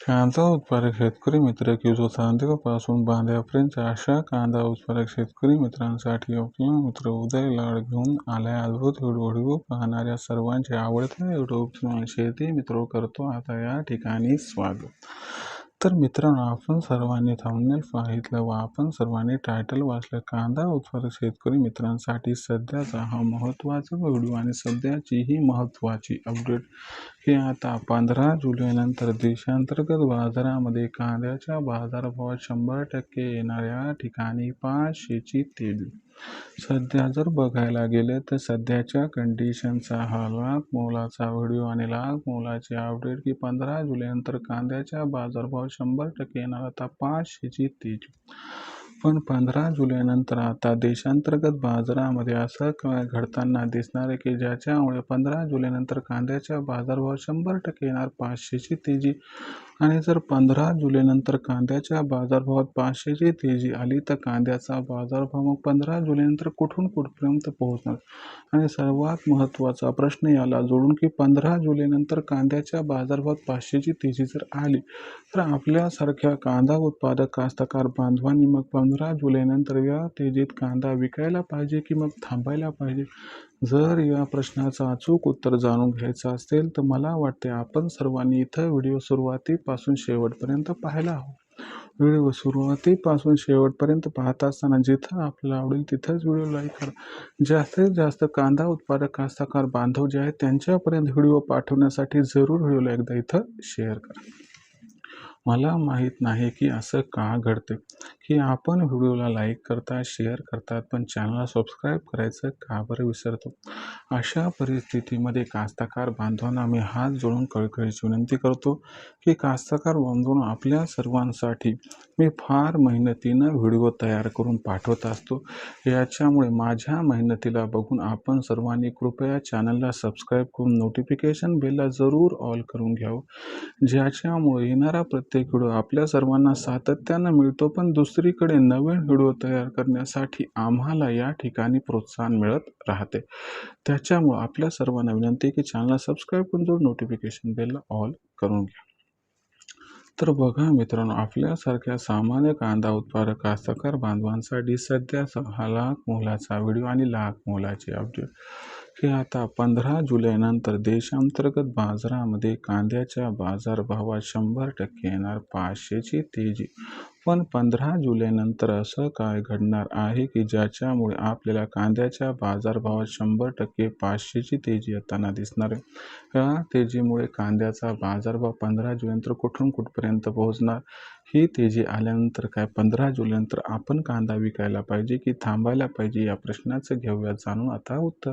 कांदा उत्पादक शेतकरी मित्र की जो चांदेपासून अशा कांदा उत्पादक शेतकरी मित्रांसाठी आपला मित्र उदय लाड घेऊन आलाय. अद्भुत व्हिडिओ पाहणाऱ्या सर्वांचे आवडते युट्यूब शेती मित्र करतो. आता या ठिकाणी स्वागत. तर मित्रांनो आपण सर्वांनी थांबनेल पाहितलं व आपण सर्वांनी टायटल वाचलं. कांदा उत्पादक शेतकरी मित्रांसाठी सध्याचा हा महत्त्वाचा व्हिडिओ आणि सध्याची ही महत्त्वाची अपडेट हे आता पंधरा जुलैनंतर देशांतर्गत बाजारामध्ये कांद्याच्या बाजारभावात शंभर टक्के येणाऱ्या ठिकाणी पाचशेची तेल. सध्या जर बघायला गेलं तर सध्याच्या कंडिशनचा हा लाख मोलाचा व्हिडिओ आणि लाख मोलाची अपडेट की पंधरा जुलैनंतर कांद्याच्या बाजारभाव शंभर टक्के येणार आता पाचशेची तेजी पण पंधरा जुलैनंतर आता देशांतर्गत बाजारामध्ये असं काय घडताना दिसणार आहे की ज्याच्यामुळे पंधरा जुलैनंतर कांद्याच्या बाजारभाव शंभर टक्के येणार पाचशेची तेजी. आणि जर पंधरा जुलैनंतर कांद्याच्या बाजारभावात पाचशेची तेजी आली तर कांद्याचा बाजारभाव मग पंधरा जुलैनंतर कुठून कुठपर्यंत पोहोचणार? आणि सर्वात महत्त्वाचा प्रश्न याला जोडून की पंधरा जुलैनंतर कांद्याच्या बाजारभावात पाचशेची तेजी जर आली तर आपल्यासारख्या कांदा उत्पादक कास्तकार बांधवांनी मग पंधरा जुलैनंतर या तेजीत कांदा विकायला पाहिजे की मग थांबायला पाहिजे? जर या प्रश्नाचं अचूक उत्तर जाणून घ्यायचं असेल तर मला वाटते आपण सर्वांनी इथं व्हिडिओ सुरुवातीपासून शेवटपर्यंत पाहायला हवं हो. व्हिडिओ सुरुवातीपासून शेवटपर्यंत पाहत असताना जिथं आपल्याला आवडेल तिथंच व्हिडिओ लाईक करा. जास्तीत जास्त कांदा उत्पादक कास्तकार बांधव जे आहेत त्यांच्यापर्यंत व्हिडिओ पाठवण्यासाठी जरूर व्हिडिओला एकदा इथं शेअर करा. मला माहीत नाही की असं का घडते की आपण व्हिडिओला लाईक करतात शेअर करतात पण चॅनलला सबस्क्राईब करायचं का बरं विसरतो? अशा परिस्थितीमध्ये कास्तकार बांधवांना मी हात जोडून कळकळीची विनंती करतो की कास्तकार बांधून आपल्या सर्वांसाठी मी फार मेहनतीनं व्हिडिओ तयार करून पाठवत असतो. याच्यामुळे माझ्या मेहनतीला बघून आपण सर्वांनी कृपया चॅनलला सबस्क्राईब करून नोटिफिकेशन बेलला जरूर ऑल करून घ्यावं. ज्याच्यामुळे येणारा प्रत्येक व्हिडिओ आपल्या सर्वांना सातत्यानं मिळतो पण दुसरीकडे नवीन व्हिडिओ तयार करण्यासाठी आम्हाला या ठिकाणी प्रोत्साहन मिळत राहते. त्याच्यामुळं आपल्या सर्वांना विनंती की चॅनलला सबस्क्राईब करून जो नोटिफिकेशन बेलला ऑल करून घ्या. तर बघा मित्रांनो आपल्यासारख्या सामान्य कांदा उत्पादक कास्तकार बांधवांसाठी सध्या हा लाख मोलाचा व्हिडिओ आणि लाख मोलाचे अपडेट हे आता पंधरा जुलैनंतर देशांतर्गत बाजारामध्ये कांद्याच्या बाजारभावात शंभर टक्के येणार पाचशेची तेजी. पण पंधरा जुलैनंतर असं काय घडणार आहे की ज्याच्यामुळे आपल्याला कांद्याच्या बाजारभावात शंभर टक्के पाचशेची तेजी येताना दिसणार आहे? या तेजीमुळे कांद्याचा बाजारभाव पंधरा जुलैनंतर कुठून कुठपर्यंत पोहोचणार? ही तेजी आल्यानंतर काय पंधरा जुलैनंतर आपण कांदा विकायला पाहिजे की थांबायला पाहिजे या प्रश्नाचं घेऊया. जाणून आता उत्तर.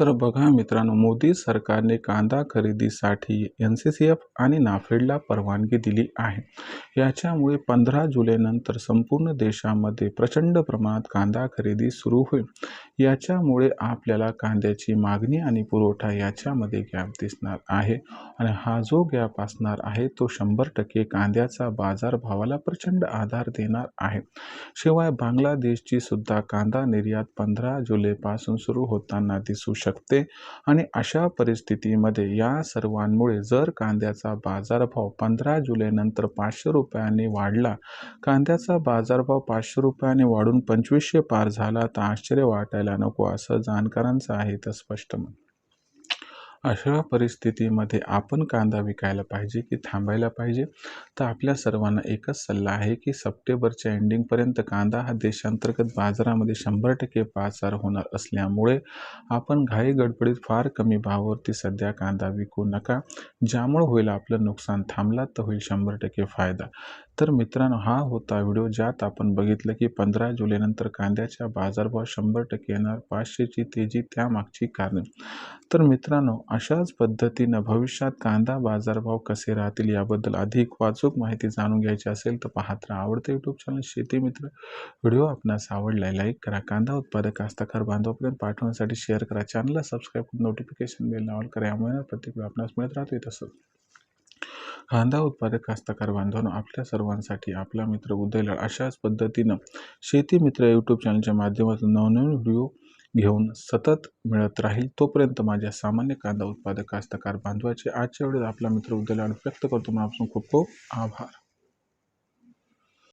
तर बघा मित्रांनो मोदी सरकारने कांदा खरेदीसाठी एन सी सी एफ आणि नाफेडला परवानगी दिली आहे. याच्यामुळे पंधरा जुलैनंतर संपूर्ण देशामध्ये प्रचंड प्रमाणात कांदा खरेदी सुरू होईल. याच्यामुळे आपल्याला कांद्याची मागणी आणि पुरवठा याच्यामध्ये गॅप दिसणार आहे. आणि हा जो गॅप असणार आहे तो शंभर टक्के कांद्याचा बाजारभावाला प्रचंड आधार देणार आहे. शिवाय बांगलादेशची सुद्धा कांदा निर्यात पंधरा जुलैपासून सुरू होताना दिसू शकते. आणि अशा परिस्थितीमध्ये या सर्वांमुळे जर कांद्याचा बाजारभाव पंधरा जुलैनंतर पाचशे रुपयांनी वाढला कांद्याचा बाजारभाव पाचशे रुपयाने वाढून पंचवीसशे पार झाला तर आश्चर्य वाटायला नको असं जाणकारांचं आहे तर स्पष्ट म्हणून अशा परिस्थितीमध्ये आपण कांदा विकायला पाहिजे की थांबायला पाहिजे? तर आपल्या सर्वांना एकच सल्ला आहे की सप्टेंबरच्या एंडिंगपर्यंत कांदा हा देशांतर्गत बाजारामध्ये शंभर टक्के पाचार होणार असल्यामुळे आपण घाई गडबडीत फार कमी भावावरती सध्या कांदा विकू नका. ज्यामुळे होईल आपलं नुकसान थांबला तर होईल शंभर टक्के फायदा. तर मित्रांनो हा होता व्हिडिओ ज्यात आपण बघितलं की पंधरा जुलैनंतर कांद्याच्या बाजारभाव शंभर टक्के येणार पाचशेची तेजी त्यामागची कारणे. तर मित्रांनो अशाच पद्धतीनं भविष्यात कांदा बाजारभाव कसे राहतील याबद्दल अधिक वाचूक माहिती जाणून घ्यायची असेल तर पाहत राहा आवडतं यूट्यूब चॅनल शेती मित्र. व्हिडिओ आपणास आवडलाय लाईक करा. कांदा उत्पादक कास्तकार बांधवापर्यंत पाठवण्यासाठी शेअर करा. चॅनलला सबस्क्राईब करून नोटिफिकेशन बेल ऑल करा. यामुळे प्रत्येक वेळ आपणास मिळत राहते तसं कांदा उत्पादक कास्तकार बांधवांनो आपल्या सर्वांसाठी आपला मित्र उदयला अशाच पद्धतीनं शेती मित्र यूट्यूब चॅनलच्या माध्यमातून नवनवीन व्हिडिओ घेऊन सतत मिळत राहील तोपर्यंत माझ्या सामान्य कांदा उत्पादक कास्तकार बांधवाचे आजच्या वेळेस आपला मित्र उद्याला व्यक्त करतो. मनापासून खूप खूप आभार.